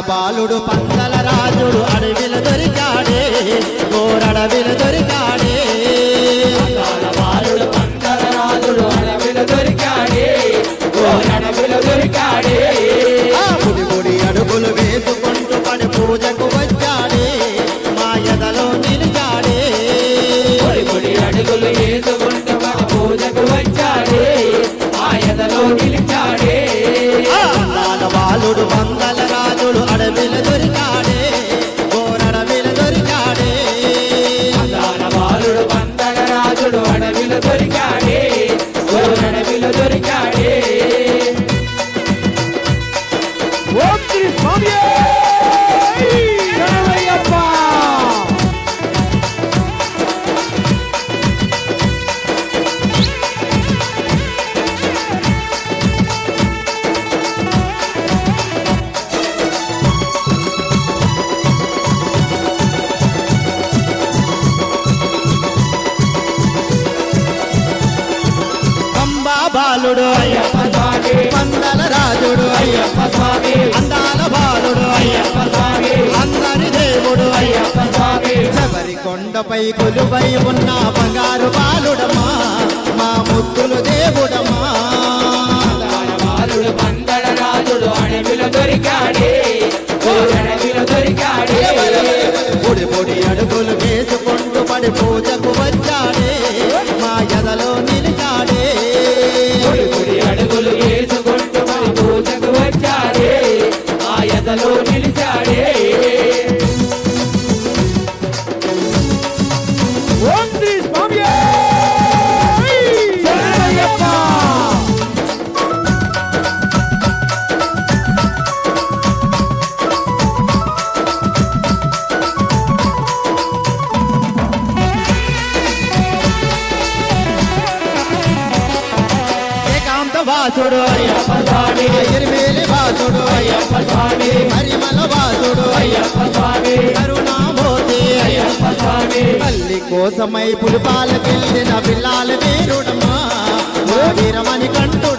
బాలుడు పందల రాజుడు అడవిలు దొరికాడే. ఓరడవి బాలుడు అయ్యప్ప స్వామి. మందల రాజుడు అయ్యప్ప స్వామి. అందాల బాలుడు అయ్యప్ప స్వామి. అందరి దేవుడు అయ్యప్ప స్వామి. శబరి కొండపై కొలువై ఉన్న బంగారు బాలుడమ్మా. మా ముద్దులు దేవుడమ్మా. బాలుడు మందల రాజుడు అడవిలో దొరికాడే. దొరికాడే. పొడి పొడి అడుగులు వేసుకుంటూ పడిపోదు కోసమై పులిపాలకెళ్ళిన పిల్లలు వీరుడమ్మా ఓ వీరమని కంటూ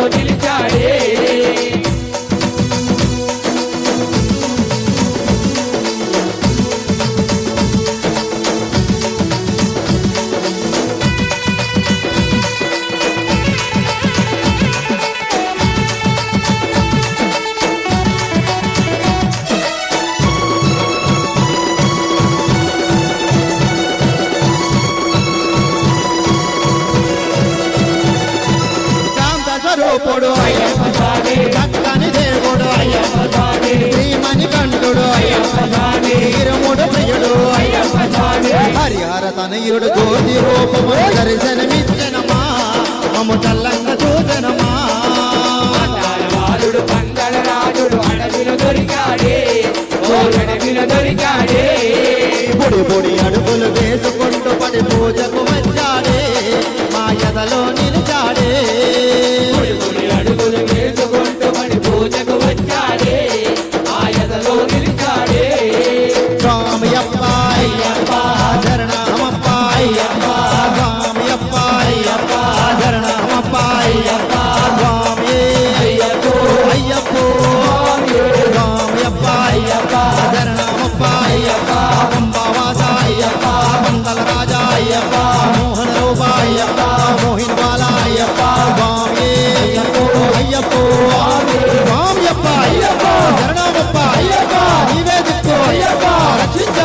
हो दिल चाहे తనయుడు కోటి రూపము దర్శనమి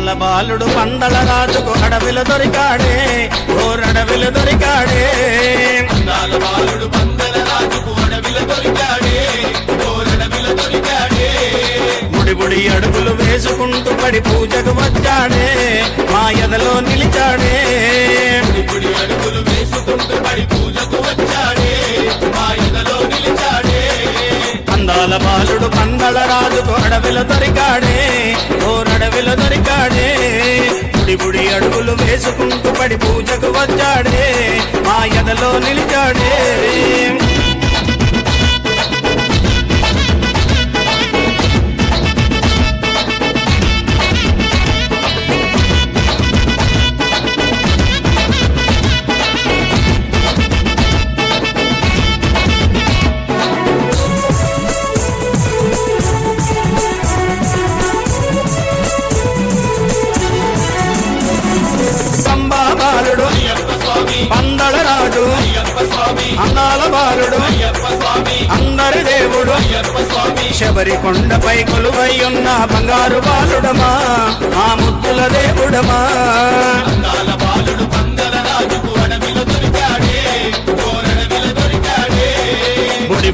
అందాల బాలుడు పందల రాజుకు అడవిలు దొరికాడే ఓరడవిలో దొరికాడే. అందాల బాలుడు పందల రాజుకు అడవిలు దొరికాడే ఓరడవిల దొరికాడే. ముడి అడుగులు వేసుకుంటూ పడి పూజకు వచ్చాడే మా ఎదలో నిలిచాడే. ఇప్పుడు అడుగులు వేసుకుంటూ పడి పూజకు వచ్చాడే మా అందాల బాలుడు పందల రాజుకు అడవిలో దొరికాడే ఓరడవిలో దొరికాడే. ముడి ముడి అడుగులు వేసుకుంటూ పడి పూజకు వచ్చాడే మా ఎదలో నిలిచాడే. శబరి కొండపై కొలువై ఉన్న బంగారు బాలుడమా? ఆ ముద్దుల దేవుడమా?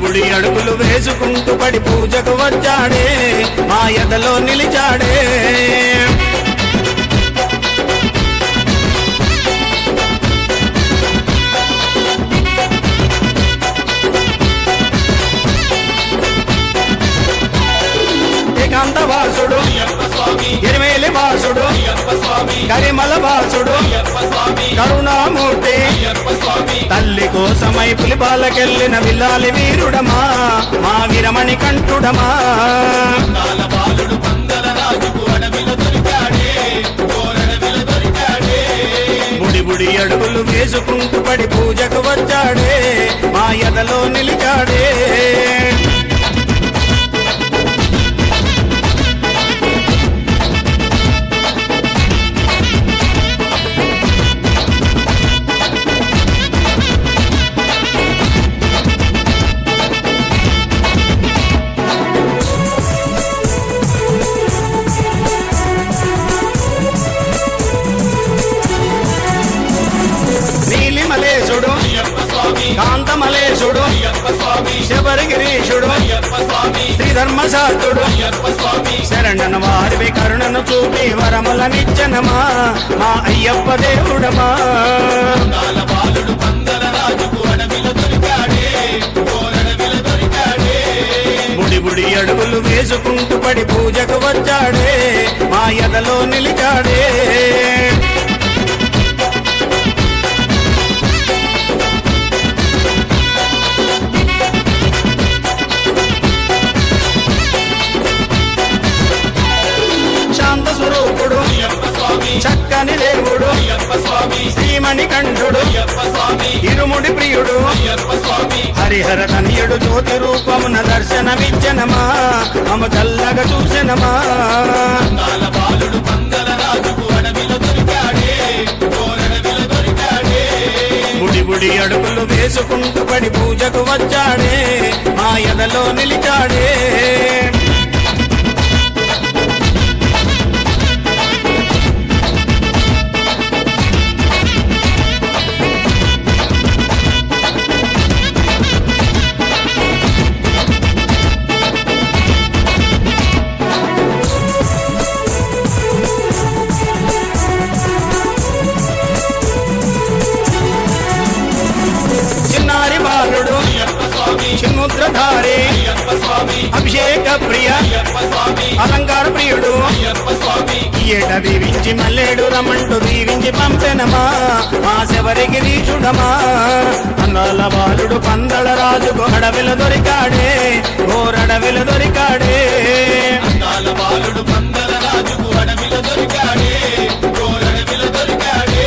బుడి అడుగులు వేసుకుంటూ పడి పూజకు వచ్చాడే మా ఎదలో నిలిచాడే. ఏకాంత వాసుడు స్వామి వాసుడు స్వామి కరిమల వాసుడు స్వామి కరుణామూర్తి. స్వామి తల్లి కోసమై పులిపాలకెళ్ళిన విల్లాలి వీరుడమా? మా విరమణి కంఠుడమా? బాలుడు పందల రాజుకు అడవిలో దొరికాడే బుడి బుడి అడుగులు వేసుకుంటూ పడి పూజకు వచ్చాడే. మా ఎదలో నిలిచాడే. మా అయ్యప్ప దేవుడమా? అందాల బాలుడు పందల రాజుకు అడవిలో దొరికాడే ఓరడవిల దొరికాడే బుడి బుడి అడుగులు వేసుకుంటూ పడి పూజకు వచ్చాడే మా ఎదలో నిలిచాడే. శ్రీమణి కంఠుడు. అయ్యప్ప స్వామి ఇరుముడి ప్రియుడు. హరిహర తనయుడు జ్యోతి రూపమున దర్శనమిచ్చనమా? మమ చల్లగా చూసెనమా? అందాల బాలుడు పందల రాజుకు అడవిలో దొరికాడే ఓరడవిల దొరికాడే. బుడి బుడి అడుగులు వేసుకుంటూ పడి పూజకు వచ్చాడే మా ఎదలో నిలిచాడే. శరణుడు చిన్ముద్రధారి అభిషేక ప్రియ. అలంకార ప్రియుడు. ఏట దీవించి మల్లేడు రమంటూ దీవించి పంపెనమా? మా శబరికి రీచుడమా అందాల బాలుడు పందల రాజు అడవిలు దొరికాడే. ఓరడవిలు దొరికాడే. అందాల బాలుడు పందల రాజు అడవిలు దొరికాడే. ఓరడవిలు దొరికాడే.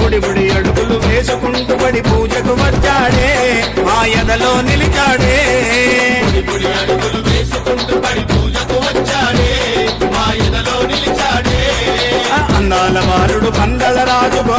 గుడి గుడి అడుగులు వేసుకుంటూ పడి పూజ ఎదలో నిలిచాడే. గుడి అడుగులు వేసుకుంటూ పడి పూజకు వచ్చాడే మా ఎదలో నిలిచాడే అందాల పందల రాజుకు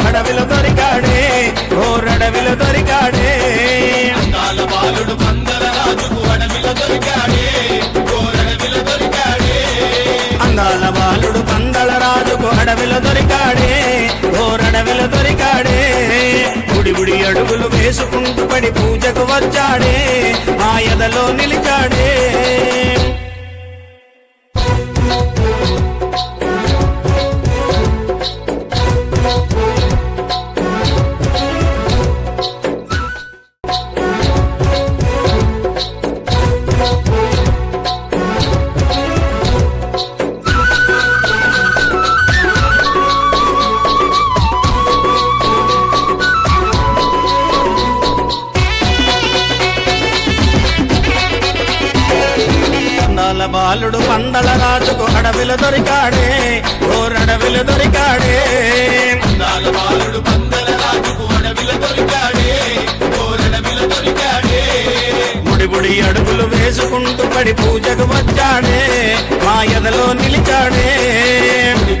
అడుగులు వేసుకుంటూ పడి పూజకు వచ్చాడే మా ఎదలో నిలిచాడే. గుడి అడుగులు వేసుకుంటూ పడి పూజకు వచ్చాడే. మా ఎదలో నిలిచాడే.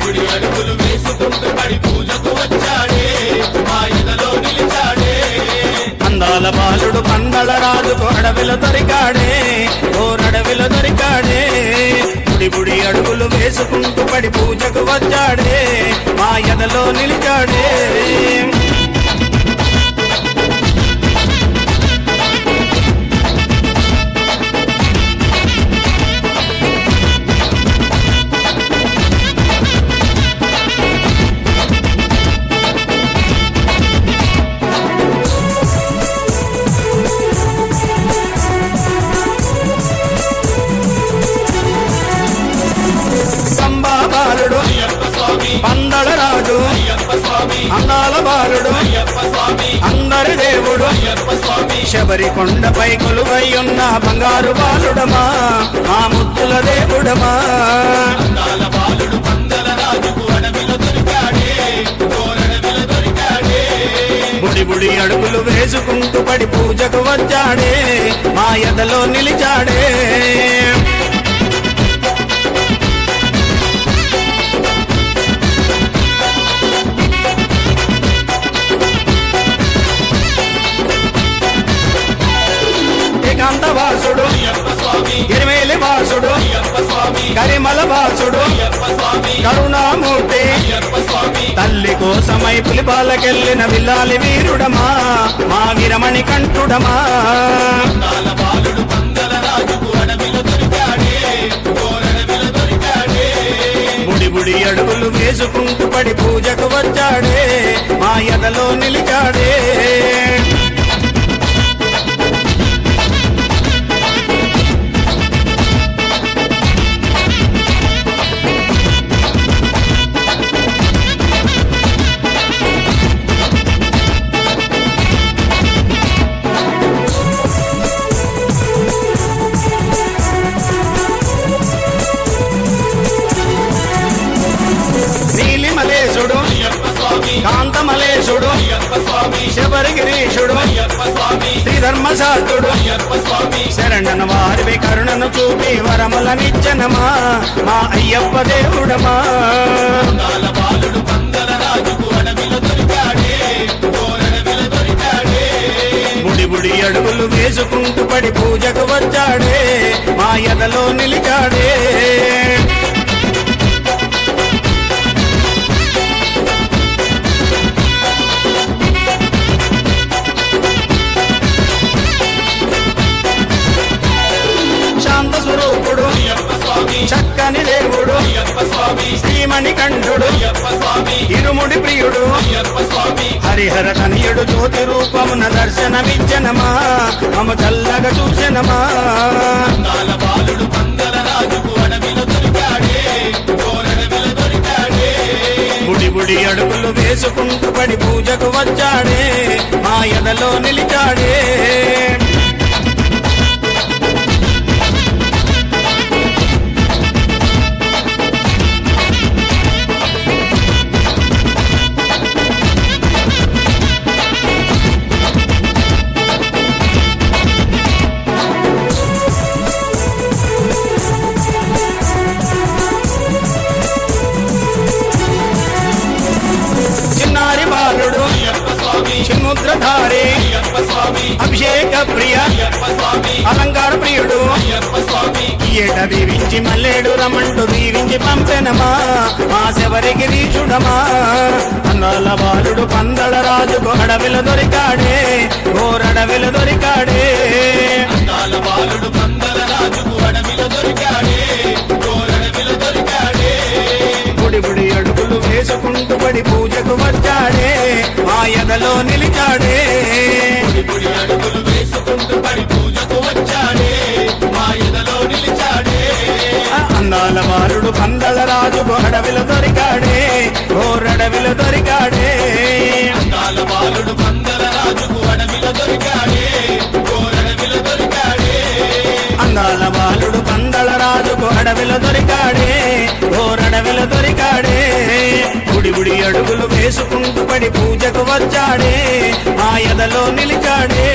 గుడి అడుగులు వేసుకుంటూ పడి పూజకు వచ్చాడే. మా ఎదలో నిలిచాడే. అందాల బాలుడు పందల రాజుకు అడవిలో దొరికాడే. ఓరడవిలో దొరికాడే. ముడి గుడి అడుగులు వేసుకుంటూ పడి పూజకు వచ్చాడే. మా ఎదలో నిలిచాడే. అడుగులు వేసుకుంటూ పడి పూజకు వచ్చాడే మా ఎదలో నిలిచాడే. వాసుడు ఎరిమేలి వాసుడు కరిమల వాసుడు కరుణామూర్తి. తల్లి కోసమై పులిపాలకెళ్ళిన విల్లాలి వీరుడమా? మా విరమణి కంఠుడమా అందాల బాలుడు పందల రాజుకు అడవిలో దొరికాడే. గోరడవిలో దొరికాడే. బుడి బుడి అడుగులు వేసుకుంటూ పడి పూజకు వచ్చాడే. మా ఎదలో నిలిచాడే. శ్రీధర్మశాస్త్రుడు అయ్యప్ప స్వామి శరణన వారివి కరుణను చూపి వరములనిచ్చనమా మా అయ్యప్ప దేవుడమా. బుడి అడుగులు వేసుకుంటూ పడి పూజకు వచ్చాడే మా ఎదలో నిలిచాడే. ప్రియుడు. హరిహర తనయుడు జ్యోతి రూపమున దర్శనమిచ్చనమా? మమ చల్లగా చూసెనమా బాలుడు పందల రాజుకు అడవిలో దొరికాడే కోరడవిలో దొరికాడే. బుడి బుడి అడుగులు వేసుకుంటూ పడి పూజకు వచ్చాడే మా ఎదలో నిలిచాడే. రమంటూ పంపెనమా? మా శబరికి రీచుడమా అన్నాల బాలుడు పందల రాజుకు అడవిలు దొరికాడే ఓరడవిలు దొరికాడే. అన్నాల బాలుడు పందల రాజుకు అడవిలు దొరికాడే దొరికాడే. అడుగులు వేసుకుంటూ పడి పూజకు వచ్చాడే మా ఎదలో నిలిచాడే. గుడి అడుగులు వేసుకుంటూ పడి పూజకు వచ్చాడే. బాలుడు పందల రాజుకు అడవిలో దొరికాడే ఓరడవిలో దొరికాడే. బాలుడు పందల రాజుకు అడవిలో దొరికాడే కోరడవిలో దొరికాడే. అందాల బాలుడు పందల రాజుకు అడవిలో దొరికాడే ఓరడవిలో దొరికాడే. గుడి గుడి అడుగులు వేసుకుంటూ పడి పూజకు వచ్చాడే మా ఎదలో నిలిచాడే.